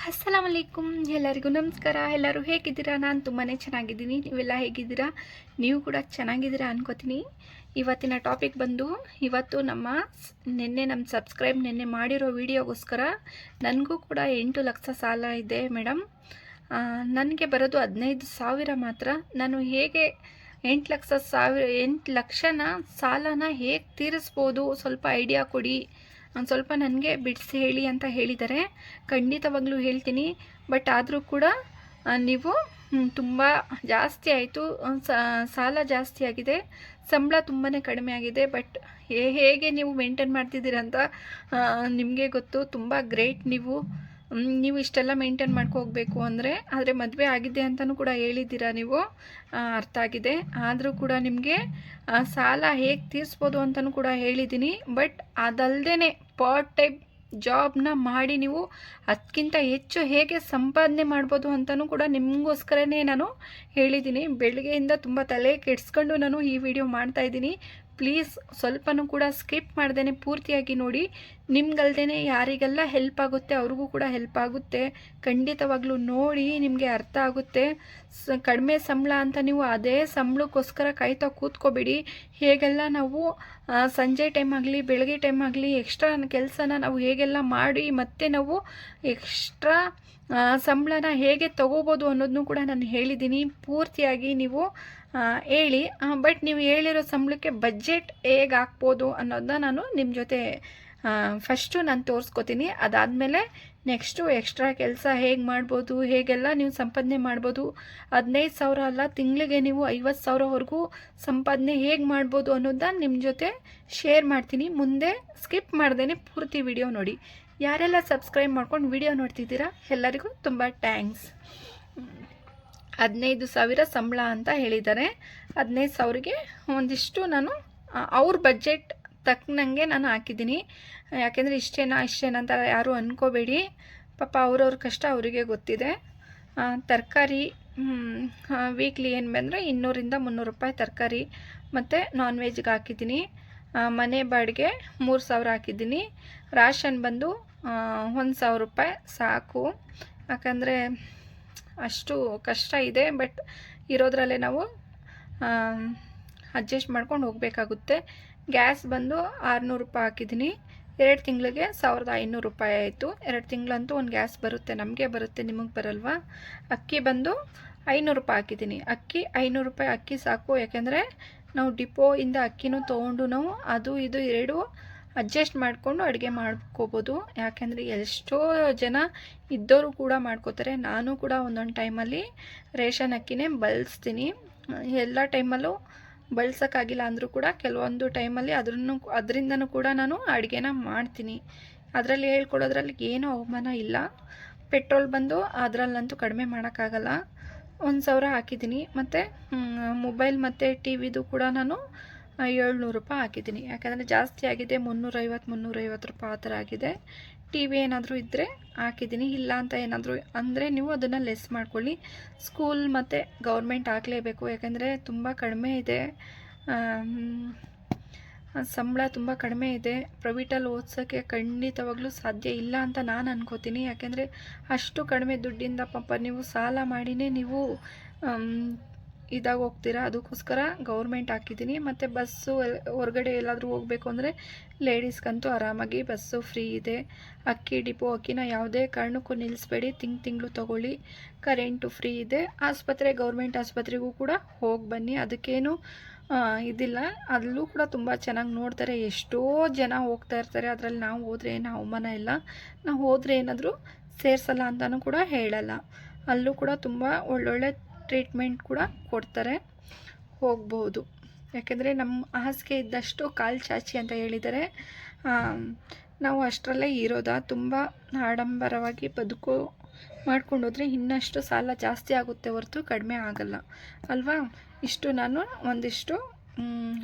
ಅಸ್ಸಲಾಮ್ ಅಲೈಕುಮ್ ಎಲ್ಲರಿಗೂ ನಮಸ್ಕಾರ. ಎಲ್ಲರೂ ಹೇಗಿದ್ದೀರಾ? ನಾನು ತುಂಬಾ ಚೆನ್ನಾಗಿದ್ದೀನಿ. ನೀವೆಲ್ಲ ಹೇಗಿದ್ದೀರಾ? ನೀವು ಕೂಡ ಚೆನ್ನಾಗಿದ್ದೀರಾ ಅನ್ಕೋತೀನಿ. ಇವತ್ತಿನ ಟಾಪಿಕ್ ಬಂದು, ಇವತ್ತು ನಮ್ಮ ನಿನ್ನೆ ನಮ್ಮ ಸಬ್ಸ್ಕ್ರೈಬ್ ನಿನ್ನೆ ಮಾಡಿರೋ ವಿಡಿಯೋಗೋಸ್ಕರ ನನಗೂ ಕೂಡ ಎಂಟು ಲಕ್ಷ ಸಾಲ ಇದೆ ಮೇಡಮ್ ನನಗೆ ಬರೋದು ಹದಿನೈದು ಸಾವಿರ ಮಾತ್ರ. ನಾನು ಹೇಗೆ ಎಂಟು ಲಕ್ಷ ಸಾವಿರ, ಎಂಟು ಲಕ್ಷನ ಸಾಲನ ಹೇಗೆ ತೀರಿಸ್ಬೋದು? ಸ್ವಲ್ಪ ಐಡಿಯಾ ಕೊಡಿ. ಒಂದು ಸ್ವಲ್ಪ ನನಗೆ ಬಿಡಿಸಿ ಹೇಳಿ ಅಂತ ಹೇಳಿದ್ದಾರೆ ಖಂಡಿತವಾಗ್ಲೂ ಹೇಳ್ತೀನಿ. ಬಟ್ ಆದರೂ ಕೂಡ ನೀವು ತುಂಬ ಜಾಸ್ತಿ ಆಯಿತು. ಸಾಲ ಜಾಸ್ತಿ ಆಗಿದೆ. ಸಂಬಳ ತುಂಬಾ ಕಡಿಮೆ ಆಗಿದೆ. ಬಟ್ ಹೇಗೆ ನೀವು ಮೇಂಟೈನ್ ಮಾಡ್ತಿದ್ದೀರಂತ ನಿಮಗೆ ಗೊತ್ತು. ತುಂಬ ಗ್ರೇಟ್ ನೀವು. ನೀವು ಇಷ್ಟೆಲ್ಲ ಮೇಂಟೈನ್ ಮಾಡ್ಕೋಗ್ಬೇಕು ಅಂದರೆ ಆದರೆ ಮದುವೆ ಆಗಿದೆ ಅಂತಲೂ ಕೂಡ ಹೇಳಿದ್ದೀರಾ ನೀವು? ಅರ್ಥ ಆಗಿದೆ. ಆದರೂ ಕೂಡ ನಿಮಗೆ ಸಾಲ ಹೇಗೆ ತೀರಿಸ್ಬೋದು ಅಂತಲೂ ಕೂಡ ಹೇಳಿದ್ದೀನಿ. ಬಟ್ ಅದಲ್ಲದೆ ಪಾರ್ಟ್ ಟೈಪ್ ಜಾಬ್ನ ಮಾಡಿ ನೀವು ಅದಕ್ಕಿಂತ ಹೆಚ್ಚು ಹೇಗೆ ಸಂಪಾದನೆ ಮಾಡ್ಬೋದು ಅಂತಲೂ ಕೂಡ ನಿಮಗೋಸ್ಕರನೇ ನಾನು ಹೇಳಿದ್ದೀನಿ. ಬೆಳಗ್ಗೆಯಿಂದ ತುಂಬ ತಲೆ ಕೆಡಿಸ್ಕೊಂಡು ನಾನು ಈ ವಿಡಿಯೋ ಮಾಡ್ತಾ ಇದ್ದೀನಿ. ಪ್ಲೀಸ್ ಸ್ವಲ್ಪನೂ ಕೂಡ ಸ್ಕಿಪ್ ಮಾಡ್ದೇ ಪೂರ್ತಿಯಾಗಿ ನೋಡಿ. ನಿಮ್ಗಲ್ದೇ ಯಾರಿಗೆಲ್ಲ ಹೆಲ್ಪ್ ಆಗುತ್ತೆ ಅವ್ರಿಗೂ ಕೂಡ ಹೆಲ್ಪ್ ಆಗುತ್ತೆ. ಖಂಡಿತವಾಗ್ಲೂ ನೋಡಿ ನಿಮಗೆ ಅರ್ಥ ಆಗುತ್ತೆ. ಸ ಕಡಿಮೆ ಸಂಬಳ ಅಂತ ನೀವು ಅದೇ ಸಂಬಳಕ್ಕೋಸ್ಕರ ಕಾಯ್ತಾ ಕೂತ್ಕೋಬೇಡಿ. ಹೇಗೆಲ್ಲ ನಾವು ಸಂಜೆ ಟೈಮ್ ಆಗಲಿ, ಬೆಳಗ್ಗೆ ಟೈಮ್ ಆಗಲಿ ಎಕ್ಸ್ಟ್ರಾ ಕೆಲಸನ ನಾವು ಹೇಗೆಲ್ಲ ಮಾಡಿ ಮತ್ತೆ ನಾವು ಎಕ್ಸ್ಟ್ರಾ ಸಂಬಳನ ಹೇಗೆ ತಗೋಬೋದು ಅನ್ನೋದನ್ನು ಕೂಡ ನಾನು ಹೇಳಿದ್ದೀನಿ. ಪೂರ್ತಿಯಾಗಿ ನೀವು ಹೇಳಿ. ಬಟ್ ನೀವು ಹೇಳಿರೋ ಸಂಬಳಕ್ಕೆ ಬಜೆಟ್ ಹೇಗೆ ಹಾಕ್ಬೋದು ಅನ್ನೋದನ್ನ ನಾನು ನಿಮ್ಮ ಜೊತೆ ಫಸ್ಟು ನಾನು ತೋರಿಸ್ಕೊತೀನಿ. ಅದಾದಮೇಲೆ ನೆಕ್ಸ್ಟು ಎಕ್ಸ್ಟ್ರಾ ಕೆಲಸ ಹೇಗೆ ಮಾಡ್ಬೋದು, ಹೇಗೆಲ್ಲ ನೀವು ಸಂಪಾದನೆ ಮಾಡ್ಬೋದು, ಹದಿನೈದು ಸಾವಿರ ಅಲ್ಲ, ತಿಂಗಳಿಗೆ ನೀವು ಐವತ್ತು ಸಾವಿರವರೆಗೂ ಸಂಪಾದನೆ ಹೇಗೆ ಮಾಡ್ಬೋದು ಅನ್ನೋದನ್ನ ನಿಮ್ಮ ಜೊತೆ ಶೇರ್ ಮಾಡ್ತೀನಿ. ಮುಂದೆ ಸ್ಕಿಪ್ ಮಾಡ್ದೇ ಪೂರ್ತಿ ವಿಡಿಯೋ ನೋಡಿ. ಯಾರೆಲ್ಲ ಸಬ್ಸ್ಕ್ರೈಬ್ ಮಾಡ್ಕೊಂಡು ವಿಡಿಯೋ ನೋಡ್ತಿದ್ದೀರಾ, ಎಲ್ಲರಿಗೂ ತುಂಬ ಥ್ಯಾಂಕ್ಸ್ ಹದಿನೈದು ಸಾವಿರ ಸಂಬಳ ಅಂತ ಹೇಳಿದ್ದಾರೆ. ಹದಿನೈದು ಸಾವಿರಗೆ ಒಂದಿಷ್ಟು ನಾನು ಅವ್ರ ಬಜೆಟ್ ತಕ್ಕನಂಗೆ ನಾನು ಹಾಕಿದ್ದೀನಿ. ಯಾಕೆಂದರೆ ಇಷ್ಟೇನಾ ಇಷ್ಟೇನಾ ಅಂತ ಯಾರೂ ಅಂದ್ಕೋಬೇಡಿ ಪಾಪ ಅವ್ರವ್ರ ಕಷ್ಟ ಅವರಿಗೆ ಗೊತ್ತಿದೆ. ತರಕಾರಿ ವೀಕ್ಲಿ ಏನು ಬಂದರೆ ಇನ್ನೂರಿಂದ ಮುನ್ನೂರು ರೂಪಾಯಿ ತರಕಾರಿ ಮತ್ತು ನಾನ್ ವೆಜ್ಗೆ ಹಾಕಿದ್ದೀನಿ. ಮನೆ ಬಾಡಿಗೆ ಮೂರು ಸಾವಿರ ಹಾಕಿದ್ದೀನಿ. ರಾಷನ್ ಬಂದು ಒಂದು ಸಾವಿರ ರೂಪಾಯಿ ಸಾಕು. ಯಾಕಂದರೆ ಅಷ್ಟು ಕಷ್ಟ ಇದೆ ಬಟ್ ಇರೋದ್ರಲ್ಲೇ ನಾವು ಅಡ್ಜಸ್ಟ್ ಮಾಡ್ಕೊಂಡು ಹೋಗಬೇಕಾಗುತ್ತೆ. ಗ್ಯಾಸ್ ಬಂದು ಆರುನೂರು ರೂಪಾಯಿ ಹಾಕಿದ್ದೀನಿ. ಎರಡು ತಿಂಗಳಿಗೆ ಸಾವಿರದ ಐನೂರು ರೂಪಾಯಿ ಆಯಿತು. ಎರಡು ತಿಂಗಳಂತೂ ಒಂದು ಗ್ಯಾಸ್ ಬರುತ್ತೆ, ನಮಗೆ ಬರುತ್ತೆ, ನಿಮಗೆ ಬರಲ್ವಾ? ಅಕ್ಕಿ ಬಂದು ಐನೂರು ರೂಪಾಯಿ ಹಾಕಿದ್ದೀನಿ. ಅಕ್ಕಿ ಐನೂರು ರೂಪಾಯಿ, ಅಕ್ಕಿ ಸಾಕು, ಯಾಕೆಂದರೆ ನಾವು ಡಿಪೋಯಿಂದ ಅಕ್ಕಿನೂ ತೊಗೊಂಡು ನಾವು ಅದು ಇದು ಎರಡು ಅಡ್ಜಸ್ಟ್ ಮಾಡಿಕೊಂಡು ಅಡುಗೆ ಮಾಡ್ಕೋಬೋದು. ಯಾಕೆಂದರೆ ಎಷ್ಟೋ ಜನ ಇದ್ದವರು ಕೂಡ ಮಾಡ್ಕೋತಾರೆ. ನಾನು ಕೂಡ ಒಂದೊಂದು ಟೈಮಲ್ಲಿ ರೇಷನ್ ಅಕ್ಕಿನೇ ಬಳಸ್ತೀನಿ. ಎಲ್ಲ ಟೈಮಲ್ಲೂ ಬಳಸೋಕ್ಕಾಗಿಲ್ಲ ಅಂದರೂ ಕೂಡ ಕೆಲವೊಂದು ಟೈಮಲ್ಲಿ ಅದ್ರನ್ನು ಅದರಿಂದನೂ ಕೂಡ ನಾನು ಅಡುಗೆನ ಮಾಡ್ತೀನಿ. ಅದರಲ್ಲಿ ಹೇಳ್ಕೊಡೋದ್ರಲ್ಲಿ ಏನೂ ಅವಮಾನ ಇಲ್ಲ. ಪೆಟ್ರೋಲ್ ಬಂದು ಅದರಲ್ಲಂತೂ ಕಡಿಮೆ ಮಾಡೋಕ್ಕಾಗಲ್ಲ. ಒಂದು ಸಾವಿರ ಹಾಕಿದ್ದೀನಿ. ಮತ್ತು ಮೊಬೈಲ್ ಮತ್ತು ಟಿ ವಿದು ಕೂಡ ನಾನು ಏಳ್ನೂರು ರೂಪಾಯಿ ಹಾಕಿದ್ದೀನಿ. ಯಾಕಂದರೆ ಜಾಸ್ತಿ ಆಗಿದೆ, ಮುನ್ನೂರೈವತ್ತು ಮುನ್ನೂರೈವತ್ತು ರೂಪಾಯಿ ಆ ಥರ ಆಗಿದೆ. ಟಿ ವಿ ಏನಾದರೂ ಇದ್ದರೆ ಹಾಕಿದ್ದೀನಿ. ಇಲ್ಲ ಅಂತ ಏನಾದರೂ ಅಂದರೆ ನೀವು ಅದನ್ನು ಲೆಸ್ ಮಾಡ್ಕೊಳ್ಳಿ. ಸ್ಕೂಲ್ ಮತ್ತು ಗೌರ್ಮೆಂಟ್ ಹಾಕಲೇಬೇಕು. ಯಾಕಂದರೆ ತುಂಬ ಕಡಿಮೆ ಇದೆ. ಸಂಬಳ ತುಂಬ ಕಡಿಮೆ ಇದೆ. ಪ್ರೈವೇಟಲ್ಲಿ ಓದ್ಸೋಕ್ಕೆ ಖಂಡಿತವಾಗ್ಲೂ ಸಾಧ್ಯ ಇಲ್ಲ ಅಂತ ನಾನು ಅನ್ಕೋತೀನಿ. ಯಾಕೆಂದರೆ ಅಷ್ಟು ಕಡಿಮೆ ದುಡ್ಡಿಂದ ಪಾಪ ನೀವು ಸಾಲ ಮಾಡಿನೇ ನೀವು ಇದಾಗ ಹೋಗ್ತೀರಾ ಅದಕ್ಕೋಸ್ಕರ ಗೌರ್ಮೆಂಟ್ ಹಾಕಿದ್ದೀನಿ. ಮತ್ತು ಬಸ್ಸು ಹೊರಗಡೆ ಎಲ್ಲಾದರೂ ಹೋಗಬೇಕು ಅಂದರೆ ಲೇಡೀಸ್ಗಂತೂ ಆರಾಮಾಗಿ ಬಸ್ಸು ಫ್ರೀ ಇದೆ. ಅಕ್ಕಿ, ಡಿಪೋ, ಅಕ್ಕಿನ ಯಾವುದೇ ಕಾರಣಕ್ಕೂ ನಿಲ್ಲಿಸ್ಬೇಡಿ. ತಿಂಗ್ ತಿಂಗಳು ತೊಗೊಳ್ಳಿ. ಕರೆಂಟು ಫ್ರೀ ಇದೆ. ಆಸ್ಪತ್ರೆ, ಗೌರ್ಮೆಂಟ್ ಆಸ್ಪತ್ರೆಗೂ ಕೂಡ ಹೋಗಿ ಬನ್ನಿ. ಅದಕ್ಕೇನು ಇದಿಲ್ಲ. ಅಲ್ಲೂ ಕೂಡ ತುಂಬ ಚೆನ್ನಾಗಿ ನೋಡ್ತಾರೆ. ಎಷ್ಟೋ ಜನ ಹೋಗ್ತಾ ಇರ್ತಾರೆ. ಅದರಲ್ಲಿ ನಾವು ಹೋದರೆ ಏನು ಅವಮಾನ ಇಲ್ಲ. ನಾವು ಹೋದರೆ ಏನಾದರೂ ಸೇರಿಸಲ್ಲ ಅಂತಲೂ ಕೂಡ ಹೇಳಲ್ಲ. ಅಲ್ಲೂ ಕೂಡ ತುಂಬ ಒಳ್ಳೊಳ್ಳೆ ಟ್ರೀಟ್ಮೆಂಟ್ ಕೂಡ ಕೊಡ್ತಾರೆ. ಹೋಗ್ಬೋದು. ಯಾಕೆಂದರೆ ನಮ್ಮ ಹಾಸಿಗೆ ಇದ್ದಷ್ಟು ಕಾಲು ಚಾಚಿ ಅಂತ ಹೇಳಿದರೆ ನಾವು ಅಷ್ಟರಲ್ಲೇ ಇರೋದ? ತುಂಬ ಆಡಂಬರವಾಗಿ ಬದುಕು ಮಾಡ್ಕೊಂಡು ಹೋದರೆ ಇನ್ನಷ್ಟು ಸಾಲ ಜಾಸ್ತಿ ಆಗುತ್ತೆ ಹೊರತು ಕಡಿಮೆ ಆಗಲ್ಲ. ಅಲ್ವಾ? ಇಷ್ಟು ನಾನು ಒಂದಿಷ್ಟು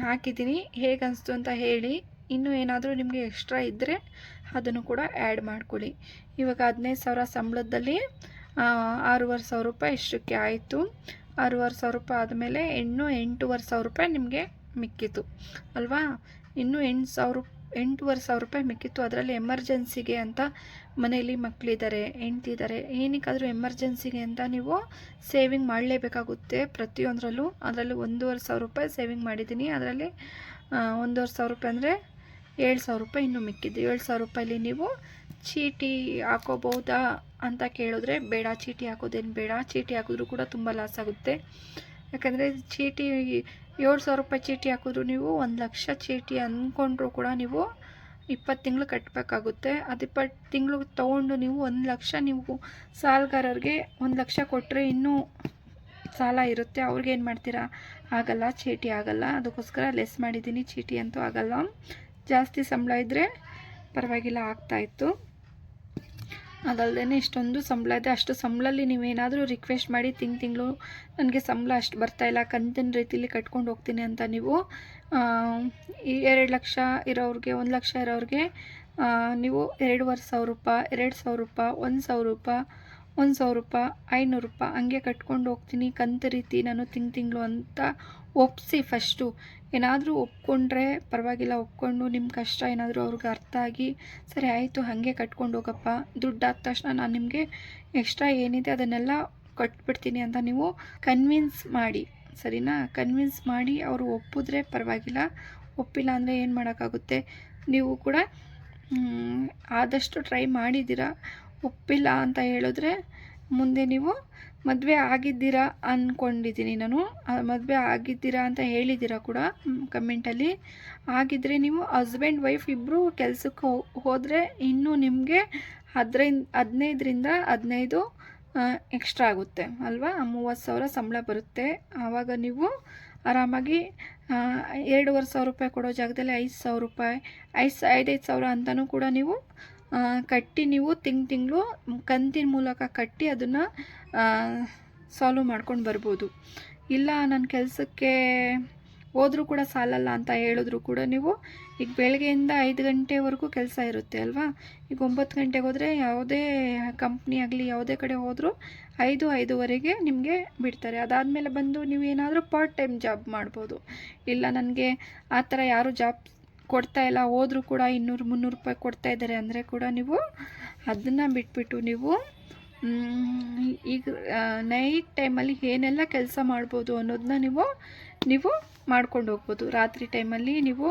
ಹಾಕಿದ್ದೀನಿ. ಹೇಗೆ ಅನಿಸ್ತು ಅಂತ ಹೇಳಿ, ಇನ್ನೂ ಏನಾದರೂ ನಿಮಗೆ ಎಕ್ಸ್ಟ್ರಾ ಇದ್ದರೆ ಅದನ್ನು ಕೂಡ ಆ್ಯಡ್ ಮಾಡ್ಕೊಳ್ಳಿ. ಇವಾಗ ಹದಿನೈದು ಸಾವಿರ ಸಂಬಳದಲ್ಲಿ ಆರೂವರೆ ಸಾವಿರ ರೂಪಾಯಿ ಇಷ್ಟಕ್ಕೆ ಆಯಿತು. ಆರೂವರೆ ಸಾವಿರ ರೂಪಾಯಿ ಆದಮೇಲೆ ಇನ್ನೂ ಎಂಟೂವರೆ ಸಾವಿರ ರೂಪಾಯಿ ನಿಮಗೆ ಮಿಕ್ಕಿತು ಅಲ್ವಾ? ಇನ್ನೂ ಎಂಟು ಸಾವಿರ, ಎಂಟೂವರೆ ಸಾವಿರ ರೂಪಾಯಿ ಮಿಕ್ಕಿತ್ತು. ಅದರಲ್ಲಿ ಎಮರ್ಜೆನ್ಸಿಗೆ ಅಂತ ಮನೆಯಲ್ಲಿ ಮಕ್ಕಳಿದ್ದಾರೆ ಹೆಂಡ್ತಿದ್ದಾರೆ, ಏನಕ್ಕಾದರೂ ಎಮರ್ಜೆನ್ಸಿಗೆ ಅಂತ ನೀವು ಸೇವಿಂಗ್ ಮಾಡಲೇಬೇಕಾಗುತ್ತೆ ಪ್ರತಿಯೊಂದರಲ್ಲೂ. ಅದರಲ್ಲಿ ಒಂದೂವರೆ ಸಾವಿರ ರೂಪಾಯಿ ಸೇವಿಂಗ್ ಮಾಡಿದ್ದೀನಿ. ಅದರಲ್ಲಿ ಒಂದೂವರೆ ಸಾವಿರ ರೂಪಾಯಿ ಅಂದರೆ ಏಳು ಸಾವಿರ ರೂಪಾಯಿ ಇನ್ನೂ ಮಿಕ್ಕಿದ್ದು. ಏಳು ಸಾವಿರ ರೂಪಾಯಲ್ಲಿ ನೀವು ಚೀಟಿ ಹಾಕೋಬಹುದಾ? ಅಂತ ಕೇಳಿದ್ರೆ ಬೇಡ, ಚೀಟಿ ಹಾಕೋದೇನು ಬೇಡ. ಚೀಟಿ ಹಾಕಿದ್ರೂ ಕೂಡ ತುಂಬ ಲಾಸ್ ಆಗುತ್ತೆ. ಯಾಕಂದರೆ ಚೀಟಿ ಏಳು ಸಾವಿರ ರೂಪಾಯಿ ಚೀಟಿ ಹಾಕಿದ್ರು ನೀವು, ಒಂದು ಲಕ್ಷ ಚೀಟಿ ಅಂದ್ಕೊಂಡ್ರೂ ಕೂಡ ನೀವು ಇಪ್ಪತ್ತು ತಿಂಗಳು ಕಟ್ಟಬೇಕಾಗುತ್ತೆ ಅದು ಇಪ್ಪತ್ತು ತಿಂಗಳು ತೊಗೊಂಡು ನೀವು ಒಂದು ಲಕ್ಷ ನೀವು ಸಾಲಗಾರರಿಗೆ ಒಂದು ಲಕ್ಷ ಕೊಟ್ಟರೆ ಇನ್ನೂ ಸಾಲ ಇರುತ್ತೆ. ಅವ್ರಿಗೆ ಏನು ಮಾಡ್ತೀರಾ? ಆಗಲ್ಲ, ಚೀಟಿ ಆಗಲ್ಲ. ಅದಕ್ಕೋಸ್ಕರ ಲೆಸ್ ಮಾಡಿದ್ದೀನಿ, ಚೀಟಿ ಅಂತೂ ಆಗಲ್ಲ. ಜಾಸ್ತಿ ಸಂಬಳ ಇದ್ದರೆ ಪರವಾಗಿಲ್ಲ ಆಗ್ತಾಯಿತ್ತು ಅದಲ್ಲದೆ ಇಷ್ಟೊಂದು ಸಂಬಳ ಇದೆ. ಅಷ್ಟು ಸಂಬಳಲ್ಲಿ ನೀವೇನಾದರೂ ರಿಕ್ವೆಸ್ಟ್ ಮಾಡಿ ತಿಂಗ್ ತಿಂಗಳು ನನಗೆ ಸಂಬಳ ಅಷ್ಟು ಬರ್ತಾಯಿಲ್ಲ ಕಂತಿನ ರೀತಿಲಿ ಕಟ್ಕೊಂಡು ಹೋಗ್ತೀನಿ ಅಂತ ನೀವು ಈ ಎರಡು ಲಕ್ಷ ಇರೋರಿಗೆ ಒಂದು ಲಕ್ಷ ಇರೋರಿಗೆ ನೀವು ಎರಡೂವರೆ ಸಾವಿರ ರೂಪಾಯಿ, ಎರಡು ಸಾವಿರ ರೂಪಾಯಿ, ಒಂದು ಸಾವಿರ ರೂಪಾಯಿ ಒಂದು ಸಾವಿರ ರೂಪಾಯಿ, ಐನೂರು ರೂಪಾಯಿ ಹಂಗೆ ಕಟ್ಕೊಂಡು ಹೋಗ್ತೀನಿ ಕಂತು ರೀತಿ ನಾನು ತಿಂಗ್ ತಿಂಗಳು ಅಂತ ಒಪ್ಪಿಸಿ ಫಸ್ಟು ಏನಾದರೂ ಒಪ್ಕೊಂಡ್ರೆ ಪರವಾಗಿಲ್ಲ, ಒಪ್ಕೊಂಡು ನಿಮ್ಮ ಕಷ್ಟ ಏನಾದರೂ ಅವ್ರಿಗೆ ಅರ್ಥ ಆಗಿ, ಸರಿ ಆಯಿತು, ಹಾಗೆ ಕಟ್ಕೊಂಡು ಹೋಗಪ್ಪ. ದುಡ್ಡು ಆದ ತಕ್ಷಣ ನಾನು ನಿಮಗೆ ಎಕ್ಸ್ಟ್ರಾ ಏನಿದೆ ಅದನ್ನೆಲ್ಲ ಕಟ್ಬಿಡ್ತೀನಿ ಅಂತ ನೀವು ಕನ್ವಿನ್ಸ್ ಮಾಡಿ. ಸರಿನಾ? ಕನ್ವಿನ್ಸ್ ಮಾಡಿ ಅವರು ಒಪ್ಪಿದ್ರೆ ಪರವಾಗಿಲ್ಲ. ಒಪ್ಪಿಲ್ಲ ಅಂದರೆ ಏನು ಮಾಡೋಕ್ಕಾಗುತ್ತೆ? ನೀವು ಕೂಡ ಆದಷ್ಟು ಟ್ರೈ ಮಾಡಿದ್ದೀರಾ. ಒಪ್ಪಿಲ್ಲ ಅಂತ ಹೇಳಿದ್ರೆ ಮುಂದೆ ನೀವು ಮದುವೆ ಆಗಿದ್ದೀರಾ ಅಂದ್ಕೊಂಡಿದ್ದೀನಿ ನಾನು. ಮದುವೆ ಆಗಿದ್ದೀರಾ ಅಂತ ಹೇಳಿದ್ದೀರಾ ಕೂಡ ಕಮೆಂಟಲ್ಲಿ ಆಗಿದ್ದರೆ ನೀವು ಹಸ್ಬೆಂಡ್ ವೈಫ್ ಇಬ್ಬರು ಕೆಲಸಕ್ಕೆ ಹೋದರೆ ಇನ್ನೂ ನಿಮಗೆ ಹದಿನೈದು, ಹದಿನೈದರಿಂದ ಹದಿನೈದು ಎಕ್ಸ್ಟ್ರಾ ಆಗುತ್ತೆ ಅಲ್ವಾ? ಮೂವತ್ತು ಸಾವಿರ ಸಂಬಳ ಬರುತ್ತೆ. ಆವಾಗ ನೀವು ಆರಾಮಾಗಿ ಎರಡೂವರೆ ಸಾವಿರ ರೂಪಾಯಿ ಕೊಡೋ ಜಾಗದಲ್ಲಿ ಐದು ಸಾವಿರ ರೂಪಾಯಿ, ಐದು, ಐದೈದು ಸಾವಿರ ಅಂತಲೂ ಕೂಡ ನೀವು ಕಟ್ಟಿ ನೀವು ತಿಂಗ್ ತಿಂಗಳು ಕಂತಿನ ಮೂಲಕ ಕಟ್ಟಿ ಅದನ್ನು ಸಾಲ್ವ್ ಮಾಡ್ಕೊಂಡು ಬರ್ಬೋದು. ಇಲ್ಲ ನನ್ನ ಕೆಲಸಕ್ಕೆ ಹೋದರೂ ಕೂಡ ಸಾಲಲ್ಲ ಅಂತ ಹೇಳಿದ್ರು ಕೂಡ ನೀವು ಈಗ ಬೆಳಗ್ಗೆಯಿಂದ ಐದು ಗಂಟೆವರೆಗೂ ಕೆಲಸ ಇರುತ್ತೆ ಅಲ್ವಾ? ಈಗ ಒಂಬತ್ತು ಗಂಟೆಗೆ ಹೋದರೆ ಯಾವುದೇ ಕಂಪ್ನಿ ಆಗಲಿ ಯಾವುದೇ ಕಡೆ ಹೋದರೂ ಐದು, ಐದುವರೆಗೆ ನಿಮಗೆ ಬಿಡ್ತಾರೆ. ಅದಾದಮೇಲೆ ಬಂದು ನೀವು ಏನಾದರೂ ಪಾರ್ಟ್ ಟೈಮ್ ಜಾಬ್ ಮಾಡ್ಬೋದು. ಇಲ್ಲ ನನಗೆ ಆ ಥರ ಯಾರೂ ಜಾಬ್ ಕೊಡ್ತಾ ಇಲ್ಲ ಹೋದರೂ ಕೂಡ ಇನ್ನೂರು ಮುನ್ನೂರು ರೂಪಾಯಿ ಕೊಡ್ತಾ ಇದ್ದಾರೆ ಅಂದರೆ ಕೂಡ ನೀವು ಅದನ್ನು ಬಿಟ್ಬಿಟ್ಟು ನೀವು ಈಗ ನೈಟ್ ಟೈಮಲ್ಲಿ ಏನೆಲ್ಲ ಕೆಲಸ ಮಾಡ್ಬೋದು ಅನ್ನೋದನ್ನ ನೀವು ನೀವು ಮಾಡ್ಕೊಂಡು ಹೋಗ್ಬೋದು. ರಾತ್ರಿ ಟೈಮಲ್ಲಿ ನೀವು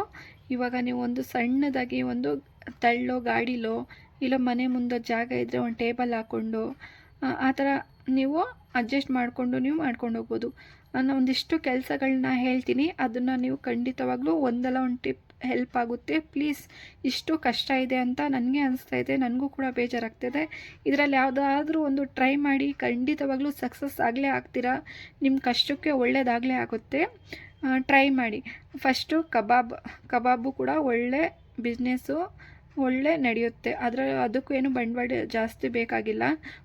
ಇವಾಗ ನೀವು ಒಂದು ಸಣ್ಣದಾಗಿ ಒಂದು ತಳ್ಳೋ ಗಾಡಿಲೋ ಇಲ್ಲ ಮನೆ ಮುಂದೆ ಜಾಗ ಇದ್ದರೆ ಒಂದು ಟೇಬಲ್ ಹಾಕ್ಕೊಂಡು ಆ, ಥರ ನೀವು ಅಡ್ಜಸ್ಟ್ ಮಾಡಿಕೊಂಡು ನೀವು ಮಾಡ್ಕೊಂಡು ಹೋಗ್ಬೋದು. ನಾನು ಒಂದಿಷ್ಟು ಕೆಲಸಗಳನ್ನ ಹೇಳ್ತೀನಿ. ಅದನ್ನು ನೀವು ಖಂಡಿತವಾಗ್ಲೂ ಒಂದಲ್ಲ ಒಂದು ಟಿಪ್ ಹೆಲ್ಪ್ ಆಗುತ್ತೆ. ಪ್ಲೀಸ್, ಇಷ್ಟು ಕಷ್ಟ ಇದೆ ಅಂತ ನನಗೆ ಅನಿಸ್ತಾ ಇದೆ. ನನಗೂ ಕೂಡ ಬೇಜಾರಾಗ್ತಿದೆ. ಇದರಲ್ಲಿ ಯಾವುದಾದ್ರೂ ಒಂದು ಟ್ರೈ ಮಾಡಿ, ಖಂಡಿತವಾಗ್ಲೂ ಸಕ್ಸಸ್ ಆಗಲೇ ಆಗ್ತೀರಾ? ನಿಮ್ಮ ಕಷ್ಟಕ್ಕೆ ಒಳ್ಳೆಯದಾಗಲೇ ಆಗುತ್ತೆ. ಟ್ರೈ ಮಾಡಿ. ಫಸ್ಟು ಕಬಾಬ್, ಕಬಾಬು ಕೂಡ ಒಳ್ಳೆ ಬಿಸ್ನೆಸ್ಸು ಒಳ್ಳೆ ನಡೆಯುತ್ತೆ. ಅದರ, ಅದಕ್ಕೂ ಏನು ಬಂಡವಾಳ ಜಾಸ್ತಿ ಬೇಕಾಗಿಲ್ಲ.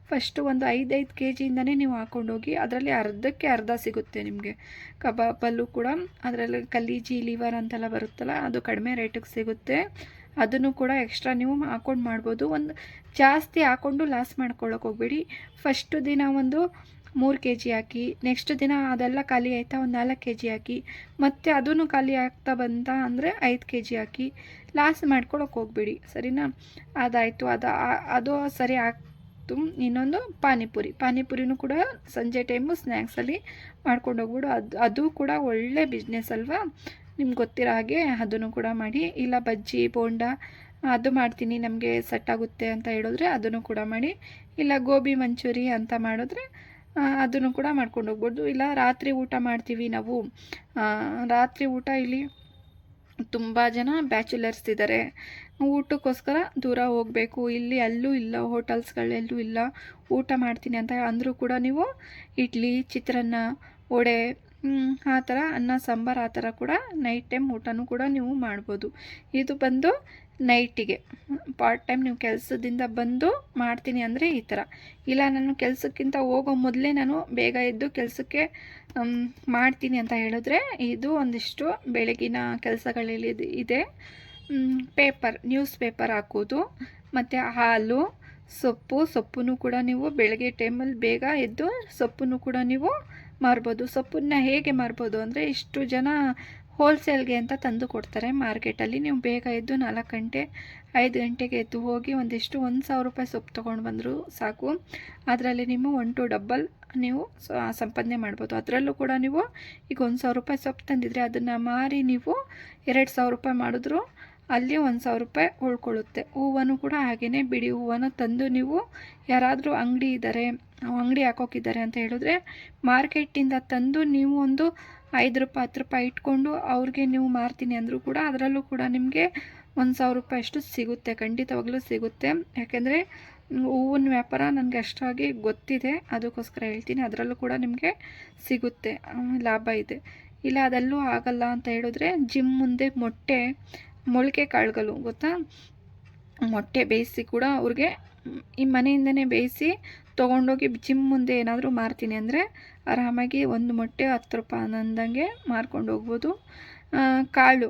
ಫಸ್ಟು ಒಂದು ಐದೈದು ಕೆ ಜಿಯಿಂದನೇ ನೀವು ಹಾಕ್ಕೊಂಡೋಗಿ ಅದರಲ್ಲಿ ಅರ್ಧಕ್ಕೆ ಅರ್ಧ ಸಿಗುತ್ತೆ ನಿಮಗೆ. ಕಬಾಬಲ್ಲೂ ಕೂಡ, ಅದರಲ್ಲಿ ಕಲೀಜಿ ಲಿವರ್ ಅಂತೆಲ್ಲ ಬರುತ್ತಲ್ಲ, ಅದು ಕಡಿಮೆ ರೇಟಿಗೆ ಸಿಗುತ್ತೆ. ಅದನ್ನು ಕೂಡ ಎಕ್ಸ್ಟ್ರಾ ನೀವು ಹಾಕ್ಕೊಂಡು ಮಾಡ್ಬೋದು. ಒಂದು ಜಾಸ್ತಿ ಹಾಕ್ಕೊಂಡು ಲಾಸ್ ಮಾಡ್ಕೊಳ್ಳೋಕೆ ಹೋಗ್ಬೇಡಿ. ಫಸ್ಟು ದಿನ ಒಂದು ಮೂರು ಕೆ ಜಿ ಹಾಕಿ ನೆಕ್ಸ್ಟ್ ದಿನ ಅದೆಲ್ಲ ಖಾಲಿ ಆಯಿತಾ ಒಂದು ನಾಲ್ಕು ಕೆ ಜಿ ಹಾಕಿ, ಮತ್ತು ಅದೂ ಖಾಲಿ ಆಗ್ತಾ ಬಂತ ಅಂದರೆ ಐದು ಕೆ ಜಿ ಹಾಕಿ ಲಾಸ್ ಮಾಡ್ಕೊಳಕ್ಕೆ ಹೋಗ್ಬೇಡಿ, ಸರಿನಾ? ಅದಾಯಿತು, ಅದು ಅದು ಸರಿ ಆಗ್ತು. ಇನ್ನೊಂದು ಪಾನಿಪುರಿ, ಪಾನಿಪುರಿನೂ ಕೂಡ ಸಂಜೆ ಟೈಮು ಸ್ನ್ಯಾಕ್ಸಲ್ಲಿ ಮಾಡ್ಕೊಂಡು ಹೋಗ್ಬಿಡು. ಅದು ಅದು ಕೂಡ ಒಳ್ಳೆ ಬಿಸ್ನೆಸ್ ಅಲ್ವಾ? ನಿಮ್ಗೆ ಗೊತ್ತಿರೋ ಹಾಗೆ ಅದನ್ನು ಕೂಡ ಮಾಡಿ, ಇಲ್ಲ ಬಜ್ಜಿ, ಬೋಂಡ, ಅದು ಮಾಡ್ತೀನಿ, ನಮಗೆ ಸೆಟ್ ಆಗುತ್ತೆ ಅಂತ ಹೇಳಿದ್ರೆ ಅದನ್ನು ಕೂಡ ಮಾಡಿ, ಇಲ್ಲ ಗೋಬಿ ಮಂಚೂರಿ ಅಂತ ಮಾಡಿದ್ರೆ ಅದನ್ನು ಕೂಡ ಮಾಡ್ಕೊಂಡು ಹೋಗ್ಬೋದು. ಇಲ್ಲ, ರಾತ್ರಿ ಊಟ ಮಾಡ್ತೀವಿ ನಾವು. ರಾತ್ರಿ ಊಟ ಇಲ್ಲಿ ತುಂಬ ಜನ ಬ್ಯಾಚುಲರ್ಸ್ ಇದ್ದಾರೆ ಊಟಕ್ಕೋಸ್ಕರ ದೂರ ಹೋಗಬೇಕು. ಇಲ್ಲಿ ಅಲ್ಲೂ ಇಲ್ಲ, ಹೋಟೆಲ್ಸ್ಗಳೆಲ್ಲೂ ಇಲ್ಲ. ಊಟ ಮಾಡ್ತೀನಿ ಅಂತ ಅಂದರೂ ಕೂಡ ನೀವು ಇಡ್ಲಿ, ಚಿತ್ರಾನ್ನ, ವಡೆ ಆ ಥರ ಅನ್ನ, ಸಾಂಬಾರು ಆ ಥರ ಕೂಡ ನೈಟ್ ಟೈಮ್ ಊಟನೂ ಕೂಡ ನೀವು ಮಾಡ್ಬೋದು. ಇದು ಬಂದು ನೈಟಿಗೆ. ಪಾರ್ಟ್ ಟೈಮ್ ನೀವು ಕೆಲಸದಿಂದ ಬಂದು ಮಾಡ್ತೀನಿ ಅಂದರೆ ಈ ಥರ ಇಲ್ಲ, ನಾನು ಕೆಲಸಕ್ಕಿಂತ ಹೋಗೋ ಮೊದಲೇ ನಾನು ಬೇಗ ಎದ್ದು ಕೆಲಸಕ್ಕೆ ಮಾಡ್ತೀನಿ ಅಂತ ಹೇಳಿದ್ರೆ ಇದು ಒಂದಿಷ್ಟು ಬೆಳಗಿನ ಕೆಲಸಗಳಲ್ಲಿ ಇದೆ ಪೇಪರ್ ನ್ಯೂಸ್ ಪೇಪರ್ ಹಾಕೋದು ಮತ್ತು ಹಾಲು, ಸೊಪ್ಪು, ಸೊಪ್ಪನ್ನು ಕೂಡ ನೀವು ಬೆಳಗ್ಗೆ ಟೈಮಲ್ಲಿ ಬೇಗ ಎದ್ದು ಸೊಪ್ಪನ್ನು ಕೂಡ ನೀವು ಮಾರ್ಬೋದು. ಸೊಪ್ಪನ್ನ ಹೇಗೆ ಮಾರ್ಬೋದು ಅಂದರೆ ಇಷ್ಟು ಜನ ಹೋಲ್ಸೇಲ್ಗೆ ಅಂತ ತಂದು ಕೊಡ್ತಾರೆ. ಮಾರ್ಕೆಟಲ್ಲಿ ನೀವು ಬೇಗ ಎದ್ದು ನಾಲ್ಕು ಗಂಟೆ, ಐದು ಗಂಟೆಗೆ ಎದ್ದು ಹೋಗಿ ಒಂದಿಷ್ಟು ಒಂದು ಸಾವಿರ ರೂಪಾಯಿ ಸೊಪ್ಪು ತೊಗೊಂಡು ಬಂದರೂ ಸಾಕು. ಅದರಲ್ಲಿ ನಿಮ್ಮ ಒನ್ ಟು ಡಬ್ಬಲ್ ನೀವು ಸಂಪಾದನೆ ಮಾಡ್ಬೋದು. ಅದರಲ್ಲೂ ಕೂಡ ನೀವು ಈಗ ಒಂದು ಸಾವಿರ ರೂಪಾಯಿ ಸೊಪ್ಪು ತಂದಿದ್ರೆ ಅದನ್ನು ಮಾರಿ ನೀವು ಎರಡು ಸಾವಿರ ರೂಪಾಯಿ ಮಾಡಿದ್ರು ಅಲ್ಲಿ ಒಂದು ಸಾವಿರ ರೂಪಾಯಿ ಉಳ್ಕೊಳ್ಳುತ್ತೆ. ಹೂವನ್ನು ಕೂಡ ಹಾಗೆಯೇ ಬಿಡಿ, ಹೂವನ್ನು ತಂದು ನೀವು ಯಾರಾದರೂ ಅಂಗಡಿ ಇದ್ದಾರೆ, ಅಂಗಡಿ ಹಾಕೋಕಿದ್ದಾರೆ ಅಂತ ಹೇಳಿದ್ರೆ ಮಾರ್ಕೆಟಿಂದ ತಂದು ನೀವು ಒಂದು ಐದು ರೂಪಾಯಿ, ಹತ್ತು ರೂಪಾಯಿ ಇಟ್ಕೊಂಡು ಅವ್ರಿಗೆ ನೀವು ಮಾರ್ತೀನಿ ಅಂದರೂ ಕೂಡ ಅದರಲ್ಲೂ ಕೂಡ ನಿಮಗೆ ಒಂದು ಸಾವಿರ ರೂಪಾಯಿ ಅಷ್ಟು ಸಿಗುತ್ತೆ, ಖಂಡಿತವಾಗ್ಲೂ ಸಿಗುತ್ತೆ. ಯಾಕೆಂದರೆ ಹೂವಿನ ವ್ಯಾಪಾರ ನನಗೆ ಅಷ್ಟಾಗಿ ಗೊತ್ತಿದೆ, ಅದಕ್ಕೋಸ್ಕರ ಹೇಳ್ತೀನಿ. ಅದರಲ್ಲೂ ಕೂಡ ನಿಮಗೆ ಸಿಗುತ್ತೆ ಲಾಭ ಇದೆ. ಇಲ್ಲ, ಅದಲ್ಲೂ ಆಗಲ್ಲ ಅಂತ ಹೇಳಿದ್ರೆ ಜಿಮ್ ಮುಂದೆ ಮೊಟ್ಟೆ, ಮೊಳಕೆ ಕಾಳುಗಳು, ಗೊತ್ತಾ? ಮೊಟ್ಟೆ ಬೇಯಿಸಿ ಕೂಡ ಅವ್ರಿಗೆ ಈ ಮನೆಯಿಂದನೇ ಬೇಯಿಸಿ ತೊಗೊಂಡೋಗಿ ಜಿಮ್ ಮುಂದೆ ಏನಾದರೂ ಮಾರ್ತೀನಿ ಅಂದರೆ ಆರಾಮಾಗಿ ಒಂದು ಮೊಟ್ಟೆ ಹತ್ತು ರೂಪಾಯಿ ಅಂದಂಗೆ ಮಾರ್ಕೊಂಡು ಹೋಗ್ಬೋದು. ಕಾಳು.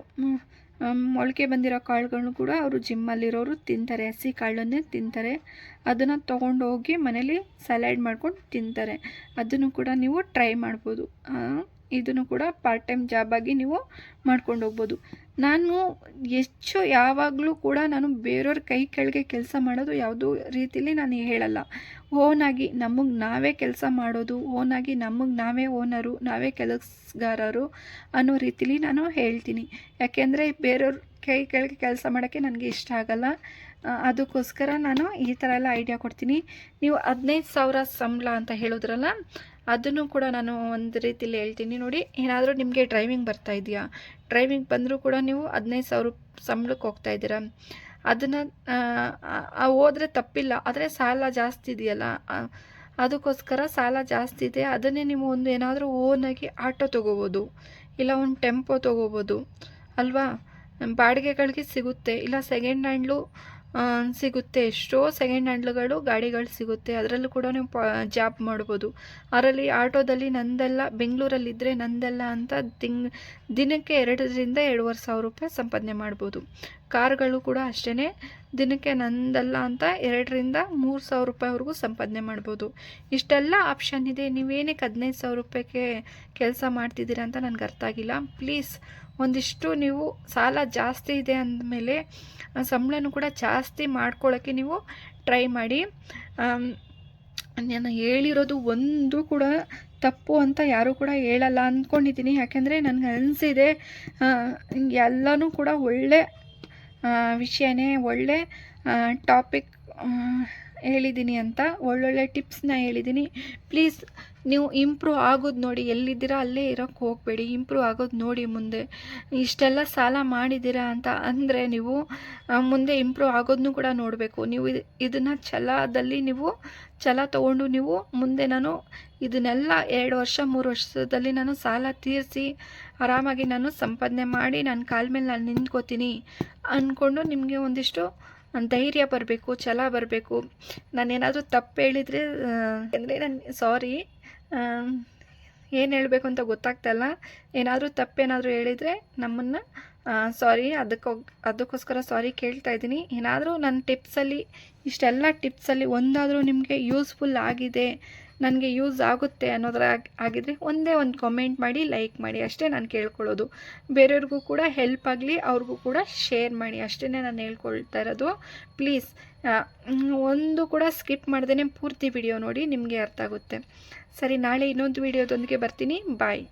ಮೊಳಕೆ ಬಂದಿರೋ ಕಾಳುಗಳನ್ನು ಕೂಡ ಅವರು ಜಿಮ್ಮಲ್ಲಿರೋರು ತಿಂತಾರೆ. ಹಸಿ ಕಾಳನ್ನೇ ತಿಂತಾರೆ. ಅದನ್ನು ತೊಗೊಂಡೋಗಿ ಮನೇಲಿ ಸಲಾಡ್ ಮಾಡ್ಕೊಂಡು ತಿಂತಾರೆ. ಅದನ್ನು ಕೂಡ ನೀವು ಟ್ರೈ ಮಾಡ್ಬೋದು. ಇದನ್ನು ಕೂಡ ಪಾರ್ಟ್ ಟೈಮ್ ಜಾಬಾಗಿ ನೀವು ಮಾಡ್ಕೊಂಡು ಹೋಗ್ಬೋದು. ನಾನು ಹೆಚ್ಚು ಯಾವಾಗಲೂ ಕೂಡ ನಾನು ಬೇರೆಯವ್ರ ಕೈ ಕೆಳಗೆ ಕೆಲಸ ಮಾಡೋದು ಯಾವುದೂ ರೀತಿಲಿ ನಾನು ಹೇಳಲ್ಲ. ಓನಾಗಿ ನಮಗೆ ನಾವೇ ಕೆಲಸ ಮಾಡೋದು, ಓನಾಗಿ ನಮಗೆ ನಾವೇ ಓನರು, ನಾವೇ ಕೆಲಸಗಾರರು ಅನ್ನೋ ರೀತಿಲಿ ನಾನು ಹೇಳ್ತೀನಿ. ಯಾಕೆಂದರೆ ಬೇರೆಯವ್ರ ಕೈ ಕೆಳಗೆ ಕೆಲಸ ಮಾಡೋಕ್ಕೆ ನನಗೆ ಇಷ್ಟ ಆಗಲ್ಲ. ಅದಕ್ಕೋಸ್ಕರ ನಾನು ಈ ಥರ ಎಲ್ಲ ಐಡಿಯಾ ಕೊಡ್ತೀನಿ. ನೀವು ಹದಿನೈದು ಸಾವಿರ ಸಂಬಳ ಅಂತ ಹೇಳಿದ್ರಲ್ಲ ಅದನ್ನು ಕೂಡ ನಾನು ಒಂದು ರೀತಿಯಲ್ಲಿ ಹೇಳ್ತೀನಿ ನೋಡಿ. ಏನಾದರೂ ನಿಮಗೆ ಡ್ರೈವಿಂಗ್ ಬರ್ತಾ ಇದೆಯಾ? ಡ್ರೈವಿಂಗ್ ಬಂದರೂ ಕೂಡ ನೀವು ಹದಿನೈದು ಸಾವಿರ ಸಂಬಳಕ್ಕೆ ಹೋಗ್ತಾ ಇದ್ದೀರಾ? ಅದನ್ನು ಹೋದರೆ ತಪ್ಪಿಲ್ಲ. ಆದರೆ ಸಾಲ ಜಾಸ್ತಿ ಇದೆಯಲ್ಲ? ಅದಕ್ಕೋಸ್ಕರ ಸಾಲ ಜಾಸ್ತಿ ಇದೆ. ಅದನ್ನೇ ನೀವು ಒಂದು ಏನಾದರೂ ಓನಾಗಿ ಆಟೋ ತೊಗೋಬೋದು. ಇಲ್ಲ ಒಂದು ಟೆಂಪೋ ತೊಗೋಬೋದು. ಅಲ್ವಾ? ಬಾಡಿಗೆಗಳಿಗೆ ಸಿಗುತ್ತೆ. ಇಲ್ಲ ಸೆಕೆಂಡ್ ಹ್ಯಾಂಡ್ಲು ಸಿಗುತ್ತೆ. ಎಷ್ಟೋ ಸೆಕೆಂಡ್ ಹ್ಯಾಂಡ್ಲುಗಳು ಗಾಡಿಗಳು ಸಿಗುತ್ತೆ. ಅದರಲ್ಲೂ ಕೂಡ ನೀವು ಪ, ಜಾಬ್ ಮಾಡ್ಬೋದು. ಅದರಲ್ಲಿ ಆಟೋದಲ್ಲಿ ನಂದೆಲ್ಲ ಬೆಂಗಳೂರಲ್ಲಿದ್ದರೆ ನಂದೆಲ್ಲ ಅಂತ ತಿಂಗ್, ದಿನಕ್ಕೆ ಎರಡರಿಂದ ಎರಡೂವರೆ ಸಾವಿರ ರೂಪಾಯಿ ಸಂಪಾದನೆ ಮಾಡ್ಬೋದು. ಕಾರ್ಗಳು ಕೂಡ ಅಷ್ಟೇ ದಿನಕ್ಕೆ ನಂದಲ್ಲ ಅಂತ ಎರಡರಿಂದ ಮೂರು ಸಾವಿರ ರೂಪಾಯಿವರೆಗೂ ಸಂಪಾದನೆ ಮಾಡ್ಬೋದು. ಇಷ್ಟೆಲ್ಲ ಆಪ್ಷನ್ ಇದೆ. ನೀವೇನಕ್ಕೆ ಹದಿನೈದು ಸಾವಿರ ರೂಪಾಯಿಗೆ ಕೆಲಸ ಮಾಡ್ತಿದ್ದೀರಾ ಅಂತ ನನಗೆ ಅರ್ಥ ಆಗಿಲ್ಲ. ಪ್ಲೀಸ್ ಒಂದಿಷ್ಟು ನೀವು ಸಾಲ ಜಾಸ್ತಿ ಇದೆ ಅಂದಮೇಲೆ ಸಂಬಳನೂ ಕೂಡ ಜಾಸ್ತಿ ಮಾಡ್ಕೊಳ್ಳೋಕ್ಕೆ ನೀವು ಟ್ರೈ ಮಾಡಿ. ನಾನು ಹೇಳಿರೋದು ಒಂದು ಕೂಡ ತಪ್ಪು ಅಂತ ಯಾರೂ ಕೂಡ ಹೇಳಲ್ಲ. ಅಂದ್ಕೊಂಡಿದ್ದೀನಿ. ಯಾಕೆಂದರೆ ನನಗೆ ಅನಿಸಿದೆ ಎಲ್ಲನೂ ಕೂಡ ಒಳ್ಳೆ ವಿಷಯನೇ ಒಳ್ಳೆ ಟಾಪಿಕ್ ಹೇಳಿದ್ದೀನಿ ಅಂತ, ಒಳ್ಳೊಳ್ಳೆ ಟಿಪ್ಸ್ನ ಹೇಳಿದ್ದೀನಿ ಪ್ಲೀಸ್ ನೀವು ಇಂಪ್ರೂವ್ ಆಗೋದು ನೋಡಿ, ಎಲ್ಲಿದ್ದೀರಾ ಅಲ್ಲೇ ಇರೋಕ್ಕೆ ಹೋಗಬೇಡಿ ಇಂಪ್ರೂವ್ ಆಗೋದು ನೋಡಿ ಮುಂದೆ. ಇಷ್ಟೆಲ್ಲ ಸಾಲ ಮಾಡಿದ್ದೀರಾ ಅಂತ ಅಂದರೆ ನೀವು ಮುಂದೆ ಇಂಪ್ರೂವ್ ಆಗೋದನ್ನು ಕೂಡ ನೋಡಬೇಕು. ನೀವು ಇದನ್ನು ಛಲದಲ್ಲಿ ನೀವು, ಛಲ ತೊಗೊಂಡು ನೀವು ಮುಂದೆ ನಾನು ಇದನ್ನೆಲ್ಲ ಎರಡು ವರ್ಷ, ಮೂರು ವರ್ಷದಲ್ಲಿ ನಾನು ಸಾಲ ತೀರಿಸಿ, ಆರಾಮಾಗಿ ನಾನು ಸಂಪಾದನೆ ಮಾಡಿ ನನ್ನ ಕಾಲ ಮೇಲೆ ನಾನು ನಿಂತ್ಕೋತೀನಿ ಅಂದ್ಕೊಂಡು ನಿಮಗೆ ಒಂದಿಷ್ಟು ಧೈರ್ಯ ಬರಬೇಕು, ಛಲ ಬರಬೇಕು. ನಾನೇನಾದರೂ ತಪ್ಪು ಹೇಳಿದರೆ ಅಂದರೆ ನಾನು ಸಾರಿ ಏನು ಹೇಳಬೇಕು ಅಂತ ಗೊತ್ತಾಗ್ತಲ್ಲ ಏನಾದರೂ ತಪ್ಪೇನಾದರೂ ಹೇಳಿದರೆ ನಮ್ಮನ್ನು ಸಾರಿ ಅದಕ್ಕೆ ಅದಕ್ಕೋಸ್ಕರ ಸಾರಿ ಕೇಳ್ತಾ ಇದ್ದೀನಿ. ಏನಾದರೂ ನನ್ನ ಟಿಪ್ಸಲ್ಲಿ ಇಷ್ಟೆಲ್ಲ ಟಿಪ್ಸಲ್ಲಿ ಒಂದಾದರೂ ನಿಮಗೆ ಯೂಸ್ಫುಲ್ ಆಗಿದೆ ನನಗೆ ಯೂಸ್ ಆಗುತ್ತೆ ಅನ್ನೋದ್ರ ಆಗಿದ್ರೆ ಒಂದೇ ಒಂದು ಕಮೆಂಟ್ ಮಾಡಿ ಲೈಕ್ ಮಾಡಿ, ಅಷ್ಟೇ ನಾನು ಕೇಳ್ಕೊಳ್ಳೋದು. ಬೇರೆಯವ್ರಿಗೂ ಕೂಡ ಹೆಲ್ಪ್ ಆಗಲಿ, ಅವ್ರಿಗೂ ಕೂಡ ಶೇರ್ ಮಾಡಿ ಅಷ್ಟೇ ನಾನು ಹೇಳ್ಕೊಳ್ತಾ ಇರೋದು. ಪ್ಲೀಸ್ ಒಂದು ಕೂಡ ಸ್ಕಿಪ್ ಮಾಡ್ದೇ ಪೂರ್ತಿ ವಿಡಿಯೋ ನೋಡಿ ನಿಮಗೆ ಅರ್ಥ ಆಗುತ್ತೆ. ಸರಿ, ನಾಳೆ ಇನ್ನೊಂದು ವಿಡಿಯೋದೊಂದಿಗೆ ಬರ್ತೀನಿ. ಬಾಯ್